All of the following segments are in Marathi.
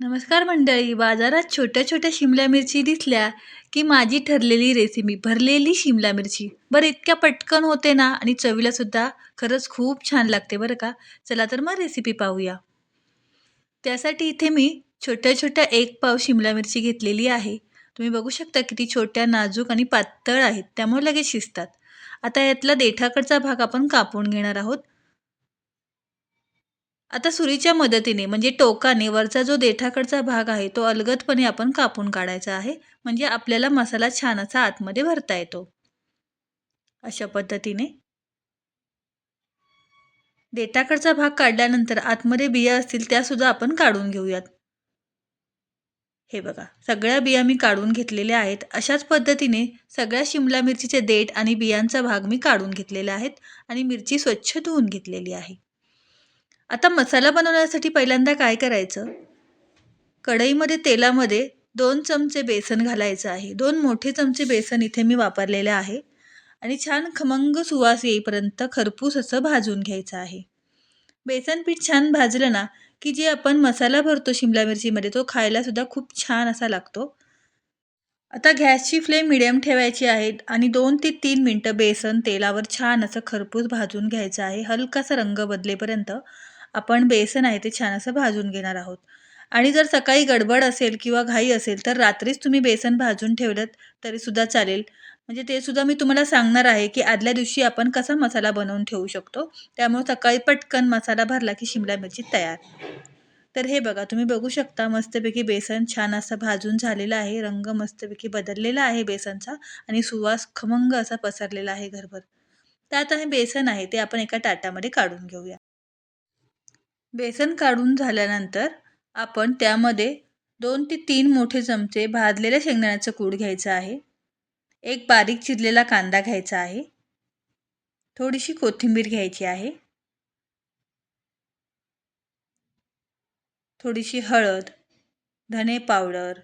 नमस्कार मंडळी बाजारात छोट्या छोट्या शिमला मिरची दिसल्या की माझी ठरलेली रेसिपी भरलेली शिमला मिरची. बरं इतक्या पटकन होते ना आणि चवीला सुद्धा खरंच खूप छान लागते बरं का? चला तर मग रेसिपी पाहूया. त्यासाठी इथे मी छोट्या छोट्या एक पाव शिमला मिरची घेतलेली आहे. तुम्ही बघू शकता किती छोट्या नाजूक आणि पातळ आहेत त्यामुळे लगेच शिजतात. आता यातला देठाकडचा भाग आपण कापून घेणार आहोत. आता सुरीच्या मदतीने म्हणजे टोकाने वरचा जो देठाकडचा भाग आहे तो अलगदपणे आपण कापून काढायचा आहे. म्हणजे आपल्याला मसाला छान असा आतमध्ये भरता येतो. अशा पद्धतीने. देठाकडचा भाग काढल्यानंतर आतमध्ये बिया असतील त्यासुद्धा आपण काढून घेऊयात. हे बघा सगळ्या बिया मी काढून घेतलेल्या आहेत. अशाच पद्धतीने सगळ्या शिमला मिरचीचे देठ आणि बियांचा भाग मी काढून घेतलेला आहेत आणि मिरची स्वच्छ धुवून घेतलेली आहे. आता मसाला बनवण्यासाठी पहिल्यांदा काय करायचं? कढईमध्ये तेलामध्ये दोन चमचे बेसन घालायचं आहे. दोन मोठे चमचे बेसन इथे मी वापरलेलं आहे. आणि छान खमंग सुवास येईपर्यंत खरपूस असं भाजून घ्यायचं आहे. बेसन पीठ छान भाजलं ना की जे आपण मसाला भरतो शिमला मिरचीमध्ये तो खायलासुद्धा खूप छान असा लागतो. आता गॅसची फ्लेम मिडियम ठेवायची आहे आणि दोन ते तीन मिनटं बेसन तेलावर छान असं खरपूस भाजून घ्यायचं आहे. हलकासा रंग बदलेपर्यंत आपण बेसन आहे ते छान असं भाजून घेणार आहोत. आणि जर सकाळी गडबड असेल किंवा घाई असेल तर रात्रीच तुम्ही बेसन भाजून ठेवलं तरीसुद्धा चालेल. म्हणजे ते सुद्धा मी तुम्हाला सांगणार आहे की आदल्या दिवशी आपण कसा मसाला बनवून ठेवू शकतो. त्यामुळे सकाळी पटकन मसाला भरला की शिमला मिरची तयार. तर हे बघा तुम्ही बघू शकता मस्तपैकी बेसन छान असं भाजून झालेलं आहे. रंग मस्तपैकी बदललेला आहे बेसनचा आणि सुवास खमंग असा पसरलेला आहे घरभर. त्यात आहे बेसन आहे ते आपण एका ताटामध्ये काढून घेऊया. बेसन काढून झाल्यानंतर आपण त्यामध्ये दोन ते तीन मोठे चमचे भाजलेल्या शेंगदाण्याचं कूड घ्यायचं आहे. एक बारीक चिरलेला कांदा घ्यायचा आहे. थोडीशी कोथिंबीर घ्यायची आहे. थोडीशी हळद धने पावडर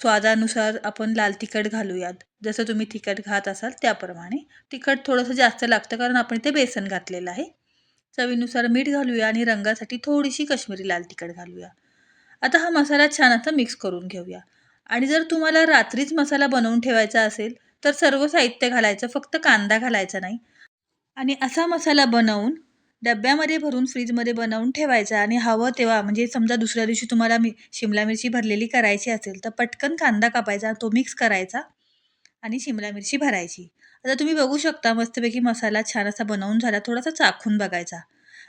स्वादानुसार आपण लाल तिखट घालूयात. जसं तुम्ही तिखट खात असाल त्याप्रमाणे. तिखट थोडंसं जास्त लागतं कारण आपण इथे बेसन घातलेलं आहे. चवीनुसार मीठ घालूया आणि रंगासाठी थोडीशी कश्मीरी लाल तिखट घालूया. आता हा मसाला छान असा मिक्स करून घेऊया. आणि जर तुम्हाला रात्रीच मसाला बनवून ठेवायचा असेल तर सर्व साहित्य घालायचं फक्त कांदा घालायचा नाही. आणि असा मसाला बनवून डब्यामध्ये भरून फ्रीजमध्ये बनवून ठेवायचा आणि हवं तेव्हा म्हणजे समजा दुसऱ्या दिवशी तुम्हाला मी शिमला मिरची भरलेली करायची असेल तर पटकन कांदा कापायचा तो मिक्स करायचा. आणि शिमला मिरची भरायची. आता तुम्ही बघू शकता मस्तपैकी मसाला छान असा बनवून झाला थोडासा चाखून बघायचा.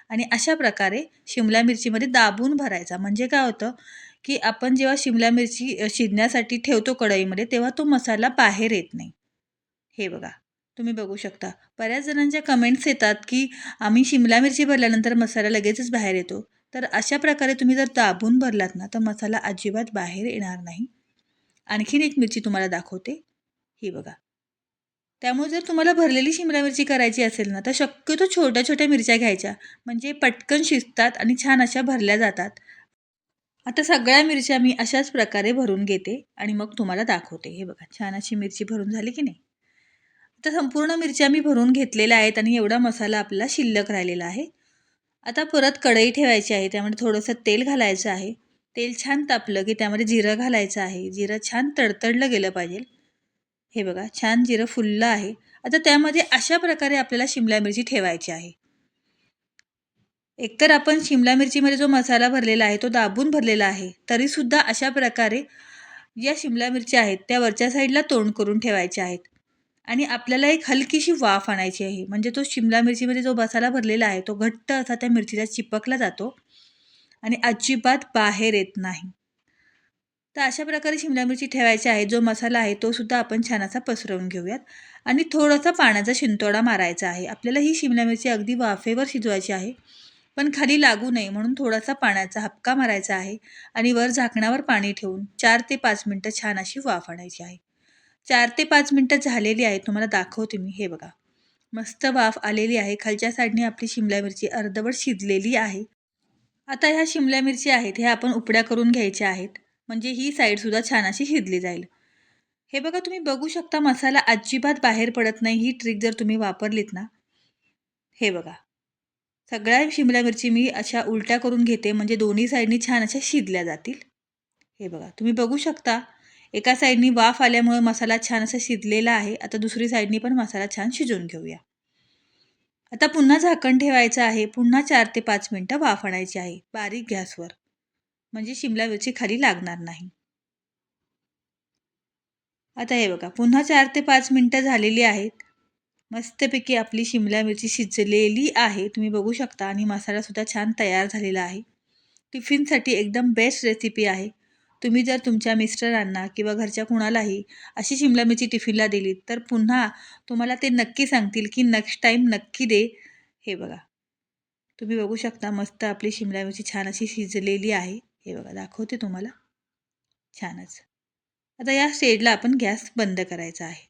आणि अशा प्रकारे शिमला मिरचीमध्ये दाबून भरायचा. म्हणजे काय होतं की आपण जेव्हा शिमला मिरची शिजण्यासाठी ठेवतो कढईमध्ये तेव्हा तो मसाला बाहेर येत नाही. हे बघा तुम्ही बघू शकता. बऱ्याच जणांच्या कमेंट्स येतात की आम्ही शिमला मिरची भरल्यानंतर मसाला लगेचच बाहेर येतो. तर अशा प्रकारे तुम्ही जर दाबून भरलात ना तर मसाला अजिबात बाहेर येणार नाही. आणखीन एक मिरची तुम्हाला दाखवते. ही बघा. त्यामुळे जर तुम्हाला भरलेली शिमला मिरची करायची असेल ना तर शक्यतो छोट्या छोट्या मिरच्या घ्यायच्या. म्हणजे पटकन शिजतात आणि छान अशा भरल्या जातात. आता सगळ्या मिरच्या मी अशाच प्रकारे भरून घेते आणि मग तुम्हाला दाखवते. हे बघा छान अशी मिरची भरून झाली की नाही? आता संपूर्ण मिरच्या मी भरून घेतलेल्या आहेत आणि एवढा मसाला आपला शिल्लक राहिलेला आहे. आता परत कढई ठेवायची आहे त्यामध्ये थोडंसं तेल घालायचं आहे. तेल छान तापलं की त्यामध्ये जिरं घालायचं आहे. जिरं छान तडतडलं गेलं पाहिजे. हे बघा छान जिरं फुललं आहे. आता त्यामध्ये अशा प्रकारे आपल्याला शिमला मिरची ठेवायची आहे. एकतर आपण शिमला मिरचीमध्ये जो मसाला भरलेला आहे तो दाबून भरलेला आहे तरीसुद्धा अशा प्रकारे ज्या शिमला मिरच्या आहेत त्या वरच्या साईडला तोंड करून ठेवायच्या आहेत. आणि आपल्याला एक हलकीशी वाफ आणायची आहे म्हणजे तो शिमला मिरचीमध्ये जो मसाला भरलेला आहे तो घट्ट असा त्या मिरचीला चिपकला जातो. आणि अजिबात बाहेर येत नाही. तर अशा प्रकारे शिमला मिरची ठेवायची आहे. जो मसाला आहे तो सुद्धा आपण छान असा पसरवून घेऊयात. आणि थोडासा पाण्याचा शिंतोडा मारायचा आहे. आपल्याला ही शिमला मिरची अगदी वाफेवर शिजवायची आहे. पण खाली लागू नये म्हणून थोडासा पाण्याचा हपका मारायचा आहे आणि वर झाकणावर पाणी ठेवून चार ते पाच मिनटं छान अशी वाफ आणायची आहे. चार ते पाच मिनटं झालेली आहे तुम्हाला दाखवते मी. हे बघा. मस्त वाफ आलेली आहे. खालच्या साईडने आपली शिमला मिरची अर्धवट शिजलेली आहे. आता ह्या शिमला मिरची आहेत. ह्या आपण उपड्या करून घ्यायच्या आहेत. म्हणजे ही साईडसुद्धा छान अशी शिजली जाईल. हे बघा तुम्ही बघू शकता मसाला अजिबात बाहेर पडत नाही. ही ट्रिक जर तुम्ही वापरलीत ना हे बघा. सगळ्या शिमला मिरची मी अशा उलट्या करून घेते म्हणजे दोन्ही साईडनी छान अशा शिजल्या जातील. हे बघा तुम्ही बघू शकता एका साईडनी वाफ आल्यामुळे मसाला छान असा शिजलेला आहे. आता दुसरी साईडनी पण मसाला छान शिजवून घेऊया. आता पुन्हा झाकण ठेवायचं आहे. पुन्हा चार ते पाच मिनटं वाफ आणायची आहे. बारीक गॅसवर. म्हणजे शिमला मिरची खाली लागणार नाही. आता हे बघा पुन्हा चार ते पाच मिनटं झालेली आहेत. मस्तपैकी आपली शिमला मिरची शिजलेली आहे. तुम्ही बघू शकता आणि मसालासुद्धा छान तयार झालेला आहे. टिफिनसाठी एकदम बेस्ट रेसिपी आहे. तुम्ही जर तुमच्या मिस्टरांना किंवा घरच्या कुणालाही अशी शिमला मिरची टिफिनला दिलीत तर पुन्हा तुम्हाला ते नक्की सांगतील की नेक्स्ट टाईम नक्की दे. हे बघा. तुम्ही बघू शकता मस्त आपली शिमला मिरची छान अशी शिजलेली आहे. हे बघा दाखवते तुम्हाला. छानच. आता या स्टेजला आपण गॅस बंद करायचा आहे.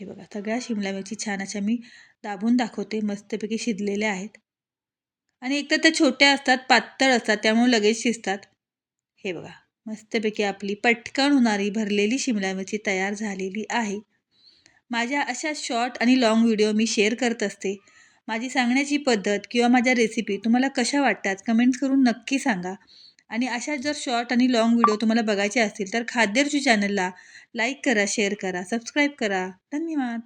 हे बघा सगळ्या शिमला मिरची छान अशा मी दाबून दाखवते मस्तपैकी शिजलेल्या आहेत. आणि एकतर त्या छोट्या असतात पातळ असतात त्यामुळे लगेच शिजतात. हे बघा मस्तपैकी आपली पटकन होणारी भरलेली शिमला मिरची तयार झालेली आहे. माझ्या अशा शॉर्ट आणि लाँग व्हिडिओ मी शेअर करत असते. माझी सांगण्याची पद्धत किंवा माझ्या रेसिपी तुम्हाला कशा वाटतात कमेंट्स करून नक्की सांगा. आणि अशा जर शॉर्ट आणि लाँग व्हिडिओ तुम्हाला बघायचे असतील तर खाद्यरुची चॅनलला लाईक करा शेअर करा सबस्क्राईब करा. धन्यवाद.